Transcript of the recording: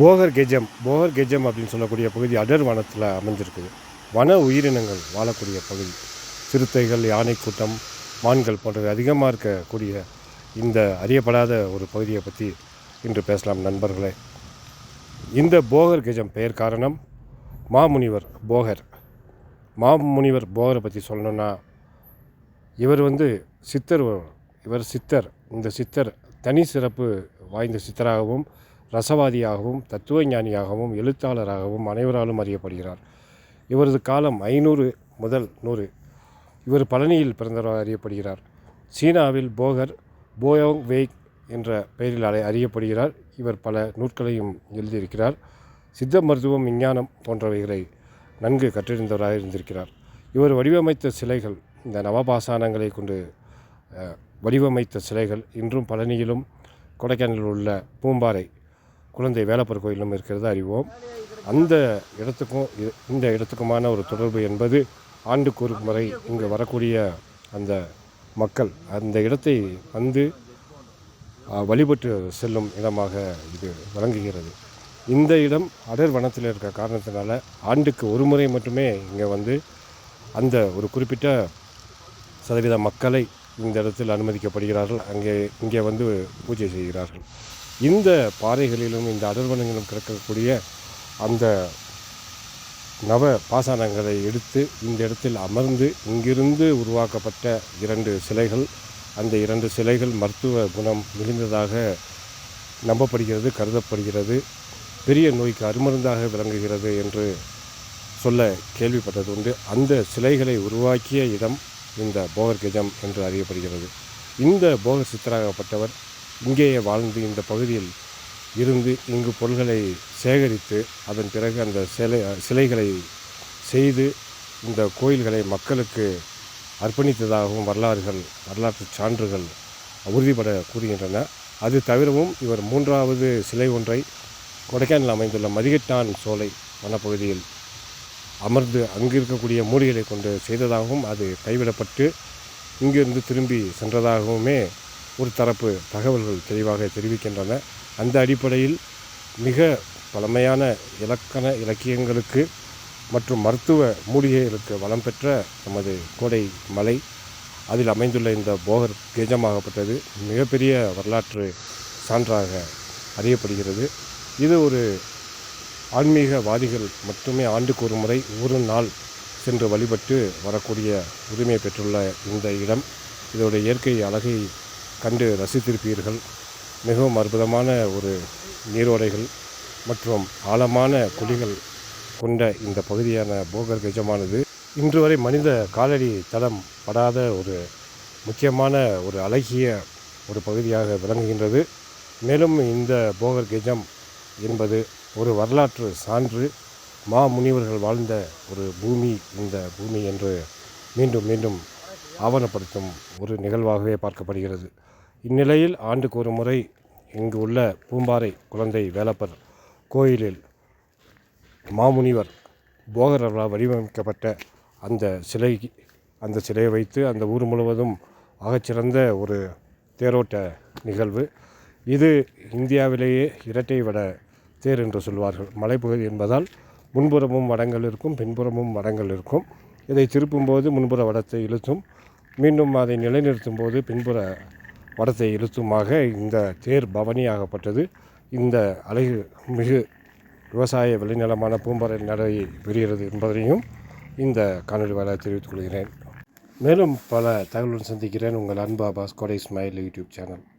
போகர் கெஜம் போகர் கெஜம் அப்படின்னு சொல்லக்கூடிய பகுதி அடர் வனத்தில் அமைஞ்சிருக்குது. வன உயிரினங்கள் வாழக்கூடிய பகுதி. சிறுத்தைகள் யானை கூட்டம் மான்கள் போன்றவை அதிகமாக இருக்கக்கூடிய இந்த அறியப்படாத ஒரு பகுதியை பற்றி இன்று பேசலாம் நண்பர்களே. இந்த போகர் கெஜம் பெயர் காரணம் மாமுனிவர் போகர். மாமுனிவர் போகரை பற்றி சொல்லணும்னா இவர் வந்து சித்தர் இவர் சித்தர். இந்த சித்தர் தனி சிறப்பு வாய்ந்த சித்தராகவும் ரசவாதியாகவும் தத்துவ ஞானியாகவும் எழுத்தாளராகவும் அனைவராலும் அறியப்படுகிறார். இவரது காலம் ஐநூறு முதல் நூறு. இவர் பழனியில் பிறந்தவராக அறியப்படுகிறார். சீனாவில் போகர் போயோங் வெய் என்ற பெயரில் அறியப்படுகிறார். இவர் பல நூல்களையும் எழுதியிருக்கிறார். சித்த மருத்துவம் விஞ்ஞானம் போன்றவைகளை நன்கு கற்றறிந்தவராக இருந்திருக்கிறார். இவர் வடிவமைத்த சிலைகள் இந்த நவபாசானங்களை கொண்டு வடிவமைத்த சிலைகள் இன்றும் பழனியிலும் கொடைக்கானலில் உள்ள பூம்பாறை குழந்தை வேலப்பர் கோயிலும் இருக்கிறது அறிவோம். அந்த இடத்துக்கும் இந்த இடத்துக்குமான ஒரு தொடர்பு என்பது ஆண்டுக்கு ஒரு முறை இங்கு வரக்கூடிய அந்த மக்கள் அந்த இடத்தை வந்து வழிபட்டு செல்லும் இடமாக இது வழங்குகிறது இந்த இடம் அடர் வனத்தில் இருக்க காரணத்தினால ஆண்டுக்கு ஒரு முறை மட்டுமே இங்கே வந்து அந்த ஒரு குறிப்பிட்ட சதவீத மக்களை இந்த இடத்தில் அனுமதிக்கப்படுகிறார்கள். அங்கே இங்கே வந்து பூஜை செய்கிறார்கள். இந்த பாறைகளிலும் இந்த அடர்வனங்களும் கிடக்கக்கூடிய அந்த நவ பாசானங்களை எடுத்து இந்த இடத்தில் அமர்ந்து இங்கிருந்து உருவாக்கப்பட்ட இரண்டு சிலைகள். அந்த இரண்டு சிலைகள் மருத்துவ குணம் மிகுந்ததாக நம்பப்படுகிறது கருதப்படுகிறது. பெரிய நோய்க்கு அருமருந்தாக விளங்குகிறது என்று சொல்ல கேள்விப்பட்டது உண்டு அந்த சிலைகளை உருவாக்கிய இடம் இந்த போகர் கெஜம் என்று அறியப்படுகிறது. இந்த போகர் சித்தராகப்பட்டவர் இங்கேயே வாழ்ந்து இந்த பகுதியில் இருந்து இங்கு பொருள்களை சேகரித்து அதன் பிறகு அந்த சிலை சிலைகளை செய்து இந்த கோயில்களை மக்களுக்கு அர்ப்பணித்ததாகவும் வரலாறுகள் வரலாற்று சான்றுகள் உறுதிபட கூறுகின்றன. அது தவிரவும் இவர் மூன்றாவது சிலை ஒன்றை கொடைக்கானல் அமைந்துள்ள மதிகட்டான் சோலை வனப்பகுதியில் அமர்ந்து அங்கு இருக்கக்கூடிய மூலிகளை கொண்டு செய்ததாகவும் அது கைவிடப்பட்டு இங்கிருந்து திரும்பி சென்றதாகவுமே ஒரு தரப்பு தகவல்கள் தெளிவாக தெரிவிக்கின்றன. அந்த அடிப்படையில் மிக பழமையான இலக்கண இலக்கியங்களுக்கு மற்றும் மருத்துவ மூலிகைகளுக்கு வளம் பெற்ற நமது கோடை மலை அதில் அமைந்துள்ள இந்த போகர் கேஜமாகப்பட்டது மிகப்பெரிய வரலாற்று சான்றாக அறியப்படுகிறது. இது ஒரு ஆன்மீகவாதிகள் மட்டுமே ஆண்டுக்கு ஒரு முறை ஒரு நாள் சென்று வழிபட்டு வரக்கூடிய உரிமை பெற்றுள்ள இந்த இடம். இதோட இயற்கை அழகை கண்டு ரசித்திருப்பீர்கள். மிகவும் அற்புதமான ஒரு நீரோடைகள் மற்றும் ஆழமான குழிகள் கொண்ட இந்த பகுதியான போகர்கெஜமானது இன்று வரை மனித காலடி தடம் படாத ஒரு முக்கியமான ஒரு அழகிய ஒரு பகுதியாக விளங்குகின்றது. மேலும் இந்த போகர் கெஜம் என்பது ஒரு வரலாற்று சான்று. மா முனிவர்கள் வாழ்ந்த ஒரு பூமி இந்த பூமி என்று மீண்டும் மீண்டும் ஆவணப்படுத்தும் ஒரு நிகழ்வாகவே பார்க்கப்படுகிறது. இந்நிலையில் ஆண்டுக்கு ஒரு முறை இங்கு உள்ள பூம்பாறை குழந்தை வேலப்பர் கோயிலில் மாமுனிவர் போகரவரால் வடிவமைக்கப்பட்ட அந்த சிலை அந்த சிலையை வைத்து அந்த ஊர் முழுவதும் ஆகச்சிறந்த ஒரு தேரோட்ட நிகழ்வு. இது இந்தியாவிலேயே இரட்டை வட தேர் என்று சொல்வார்கள். மலைப்பகுதி என்பதால் முன்புறமும் வடங்கள் இருக்கும் பின்புறமும் வடங்கள் இருக்கும். இதை திருப்பும்போது முன்புற வடத்தை இழுத்தும் மீண்டும் அதை நிலைநிறுத்தும் போது பின்புற வடத்தை இழுத்துமாக இந்த தேர் பவனியாகப்பட்டது. இந்த அழகு மிகு விவசாய விளைநிலமான பூம்பறை நடையை பெறுகிறது என்பதனையும் இந்த காணொலி வாயிலாக தெரிவித்துக் கொள்கிறேன். மேலும் பல தகவலுடன் சந்திக்கிறேன் உங்கள் அன்பா அபாஸ் ஸ்மைல் யூடியூப் சேனல்.